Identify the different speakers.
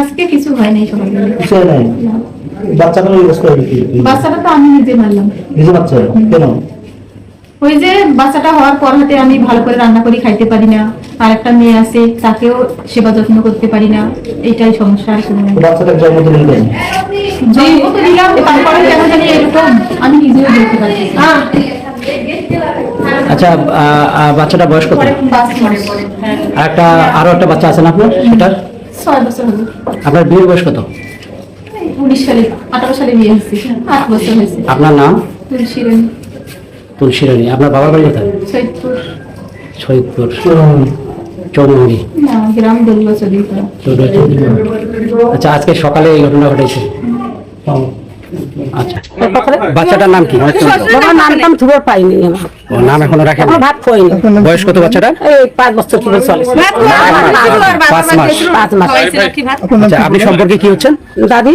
Speaker 1: আজকে কিছু হয় নাই
Speaker 2: কিছু হয় নাই? বাচ্চাটা অবস্থা হলো
Speaker 1: বাচ্চাটা তো আমি নিজে মারলাম।
Speaker 2: নিজে বাচ্চা কেন?
Speaker 1: ওই যে বাচ্চাটা হওয়ার পর হাতে আমি ভালো করে রান্না করি খাইতে পারি না। আর একটা মেয়ে আছে তাকেও সেবা যত্ন করতে পারি না। এইটাই সমস্যা
Speaker 2: বাচ্চাটার জন্ম দিলেন কেন
Speaker 1: জন্ম তো দিলাম তারপরে কেন জানি এরকম আমি নিজেও দেখতে পাচ্ছি
Speaker 3: আচ্ছা বাচ্চাটা বয়স কত
Speaker 1: হ্যাঁ
Speaker 3: আর একটা আরও একটা বাচ্চা আছে না আপনার? সেটার?
Speaker 1: ছয় বছর হলো।
Speaker 3: আপনার বিয়ের বয়স কত?
Speaker 1: এই উনিশ সালে আঠারো সালে বিয়ে হয়েছে। আট বছর হয়েছে।
Speaker 3: আপনার নাম?
Speaker 1: তুলসী রানী।
Speaker 3: তুলসী রানী। আপনার বাবার বাড়ি কোথায়?
Speaker 1: সৈয়দপুর।
Speaker 3: চৌমুহরি
Speaker 1: গ্রাম
Speaker 3: আচ্ছা আজকে সকালে এই ঘটনা ঘটেছে। বাচ্চাটার নাম কি
Speaker 4: বাবা নাম টাম ধুবে পাইনি
Speaker 3: ও নাম এখনও
Speaker 4: রাখে ভাত খোয়াইনি
Speaker 3: বয়স কত বাচ্চাটা
Speaker 4: এই পাঁচ বছর কি চলে
Speaker 3: পাঁচ মাস
Speaker 4: পাঁচ মাস
Speaker 3: আচ্ছা আপনি সম্পর্কে কি হচ্ছেন
Speaker 4: দাদি